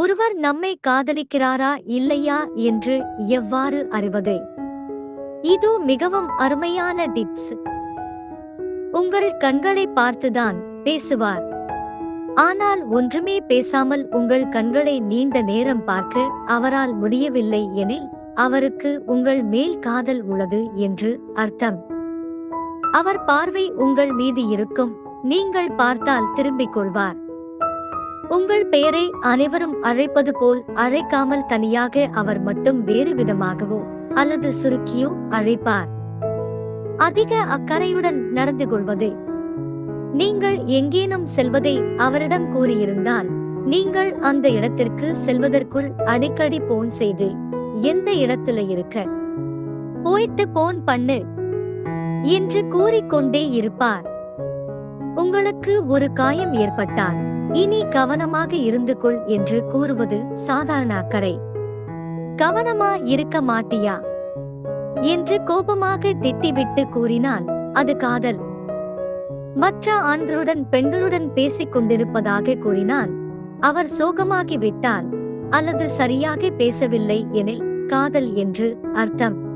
ஒருவர் நம்மை காதலிக்கிறாரா இல்லையா என்று எவ்வாறு அறிவது? இது மிகவும் அருமையான டிப்ஸ். உங்கள் கண்களை பார்த்துதான் பேசுவார். ஆனால் ஒன்றுமே பேசாமல் உங்கள் கண்களை நீண்ட நேரம் பார்க்க அவரால் முடியவில்லை எனில் அவருக்கு உங்கள் மேல் காதல் உள்ளது என்று அர்த்தம். அவர் பார்வை உங்கள் மீது இருக்கும். நீங்கள் பார்த்தால் திரும்பிக் கொள்வார். உங்கள் பெயரை அனைவரும் அழைப்பது போல் அழைக்காமல் தனியாக அவர் மட்டும் வேறு விதமாகவோ அல்லது சுருக்கியோ அழைப்பார். அதிக அக்கறையுடன் நடந்து கொள்வது. நீங்கள் எங்கேனும் செல்வதை அவரிடம் கூறியிருந்தால் நீங்கள் அந்த இடத்திற்கு செல்வதற்குள் அடிக்கடி போன் செய்து எந்த இடத்துல இருக்க? போயிட்டு போன் பண்ணு என்று கூறிக்கொண்டே இருப்பார். உங்களுக்கு ஒரு காயம் ஏற்பட்டால் இனி கவனமாக இருந்து கொள் என்று கூறுவது சாதாரண அக்கறை. கவனமா இருக்க மாட்டியா? என்று கோபமாக திட்டிவிட்டு கூறினால் அது காதல். மற்ற ஆண்களுடன் பெண்களுடன் பேசிக் கொண்டிருப்பதாக கூறினால் அவர் சோகமாகி விட்டால் அல்லது சரியாக பேசவில்லை எனில் காதல் என்று அர்த்தம்.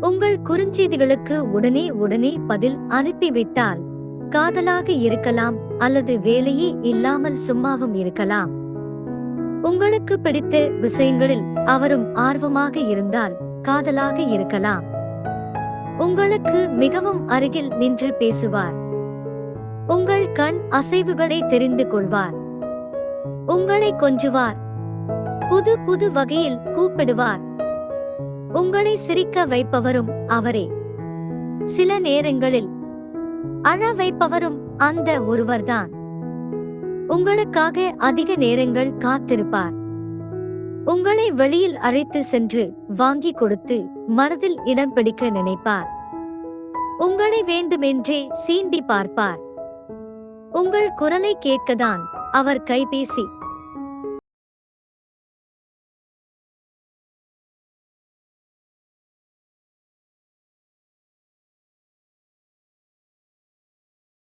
உங்கள் குறுஞ்செய்திகளுக்கு உடனே உடனே பதில் அனுப்பிவிட்டால் காதலாக இருக்கலாம் அல்லது வேலையே இல்லாமல் சும்மாவும் இருக்கலாம். உங்களுக்கு பிடித்த விஷயங்களில் அவரும் ஆர்வமாக இருந்தால் காதலாக இருக்கலாம். உங்களுக்கு மிகவும் அருகில் நின்று பேசுவார். உங்கள் கண் அசைவுகளை தெரிந்து கொள்வார். உங்களை கொஞ்சுவார். புது புது வகையில் கூப்பிடுவார். உங்களை சிரிக்க வைப்பவரும் அவரே. சில நேரங்களில் அழ வைப்பவரும் அந்த ஒருவர்தான். உங்களுக்காக அதிக நேரங்கள் காத்திருப்பார். உங்களை வெளியில் அழைத்து சென்று வாங்கி கொடுத்து மனதில் இடம் பிடிக்க நினைப்பார். உங்களை வேண்டுமென்றே சீண்டி பார்ப்பார். உங்கள் குரலை கேட்கதான் அவர் கைபேசி